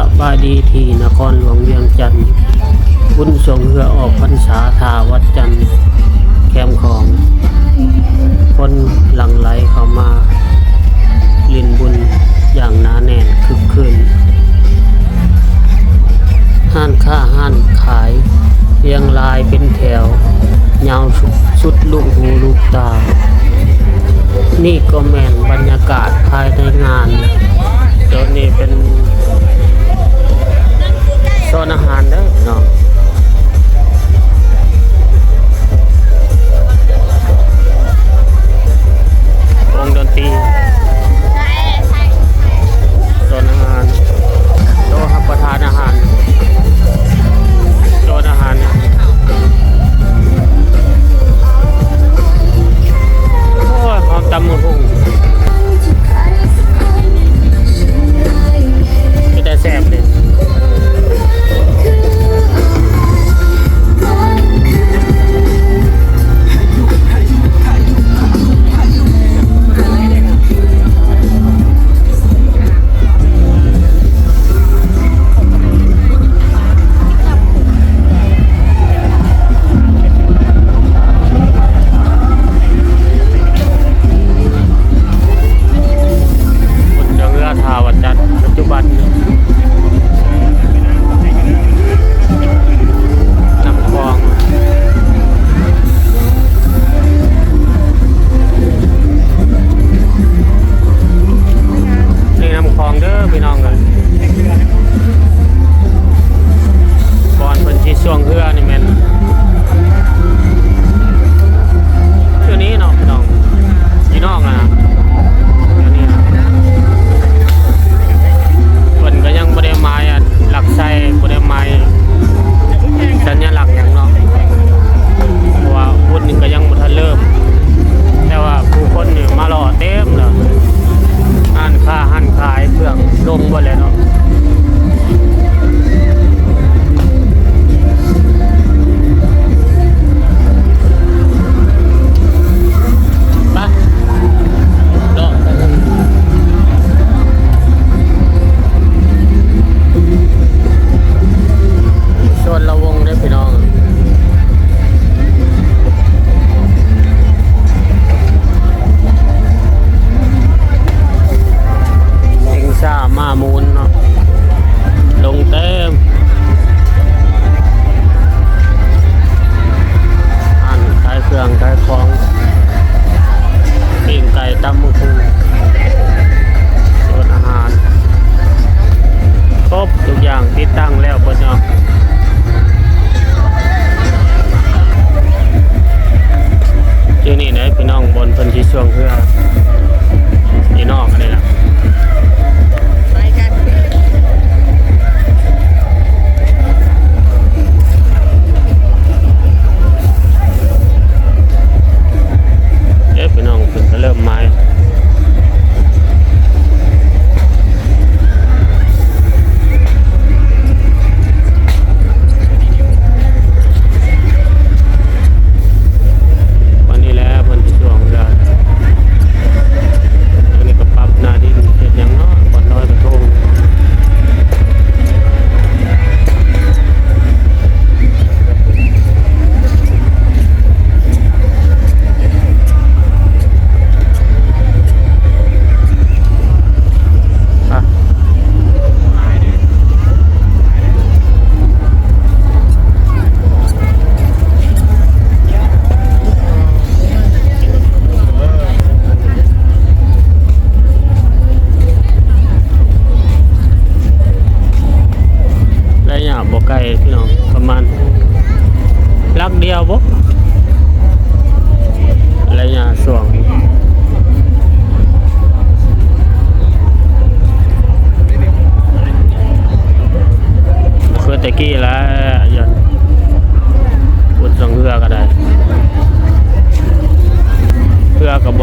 ะบายดีที่นครหลวงเวียงจันทร์บุญส่งเรือออกพรรษาทาวัดจันทร์แคมของ คนหลั่งไหลเข้ามาลินบุญอย่างหนาแน่นคึกคืนห้านค่าห้านขายเรียงลายเป็นแถวยาวสุดลูกหูลูกตา นี่ก็แม่นบรรยากาศภายในงานตอนนี้เป็น ซอนอาหารเด้อเนาะ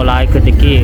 ลายคือตะกี้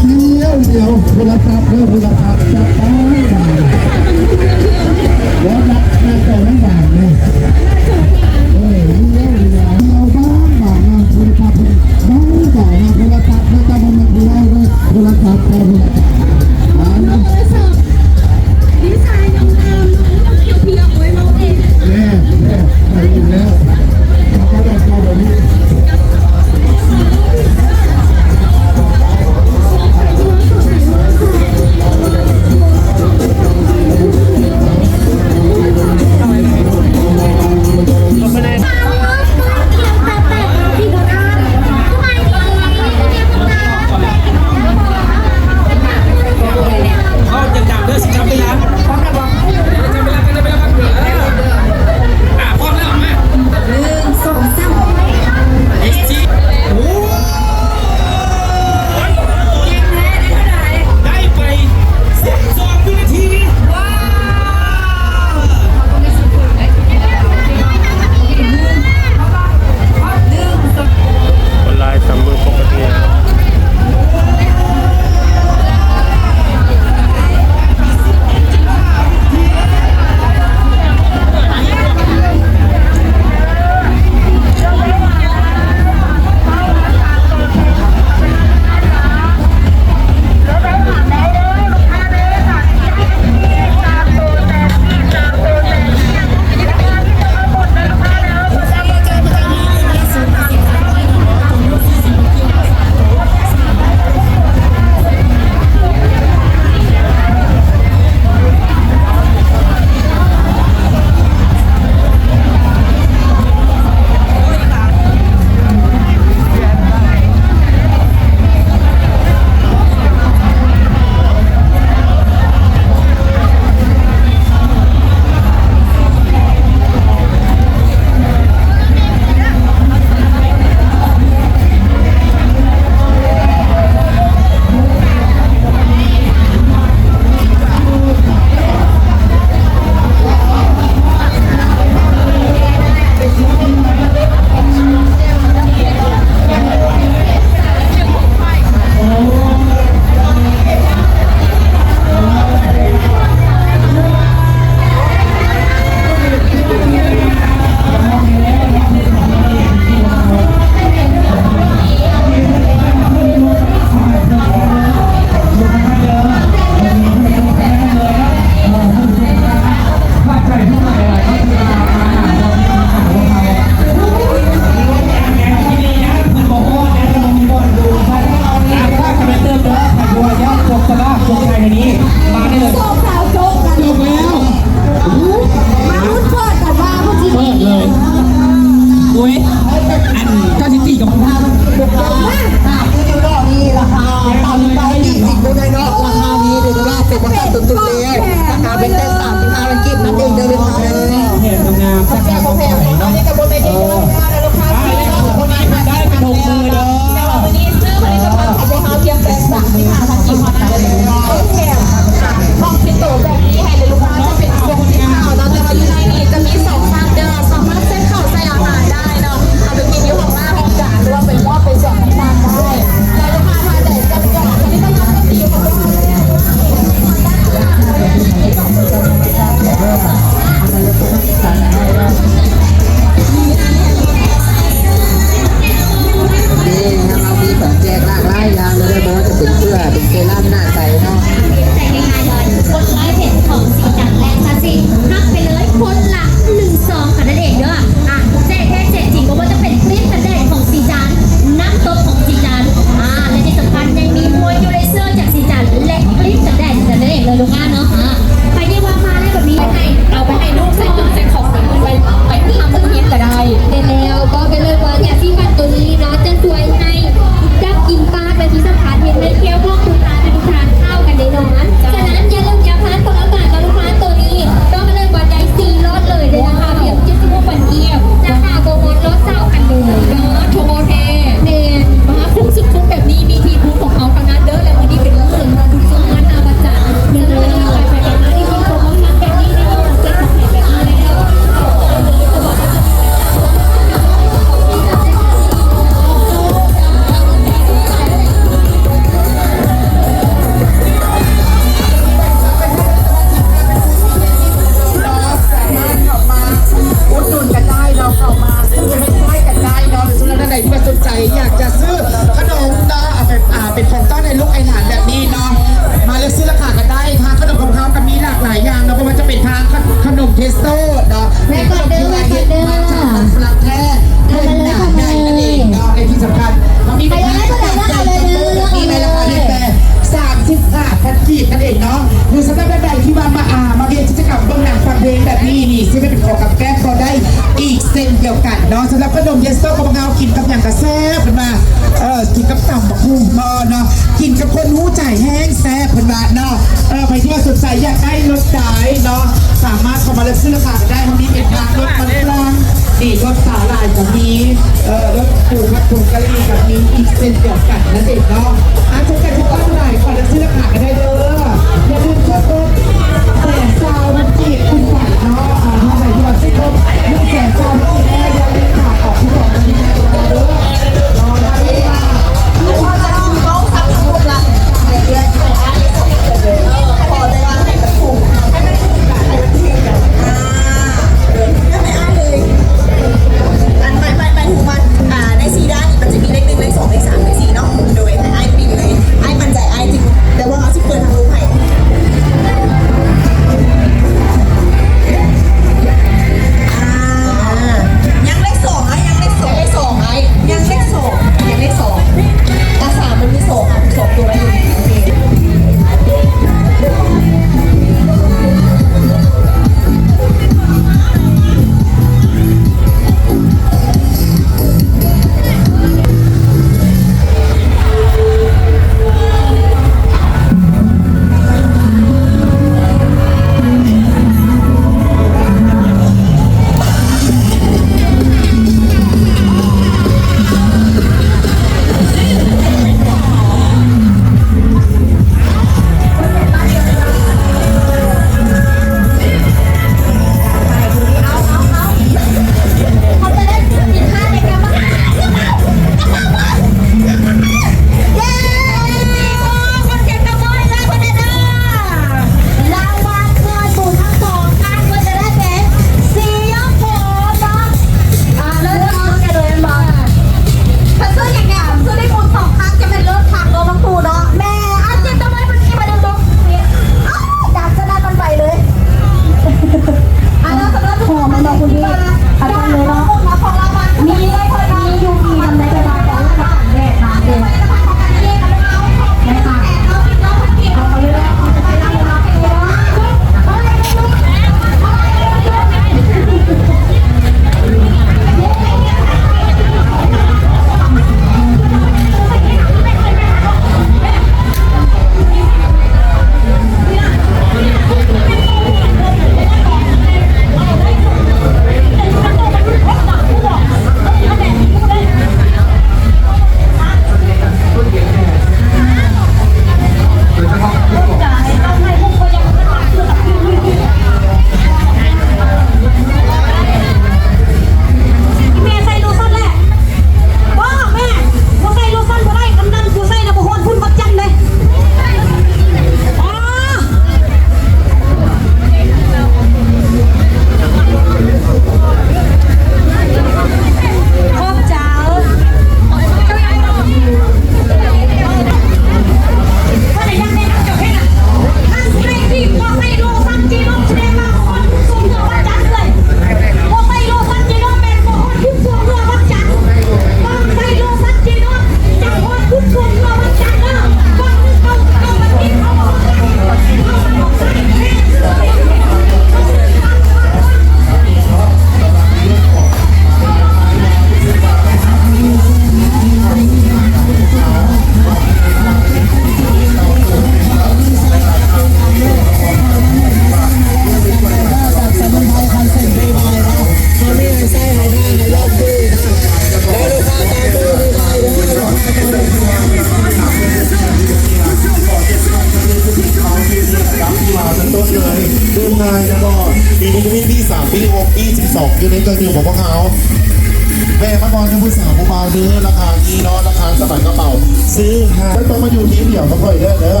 ซื้อหาต้องมาอยู่ทีเดียวเขาค่อยเด้อเด้อ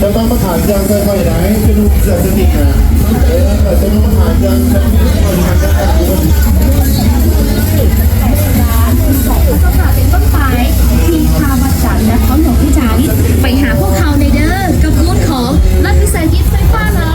จะต้องมาขานยังค่อยๆไหนจะดูเสือสนิทนะเออจะต้องมาขานยังจะไม่ค่อยขานยางไปหาพวกเขาในเด้อกับบูธของรัฐวิสาหกิจไฟฟ้าเรา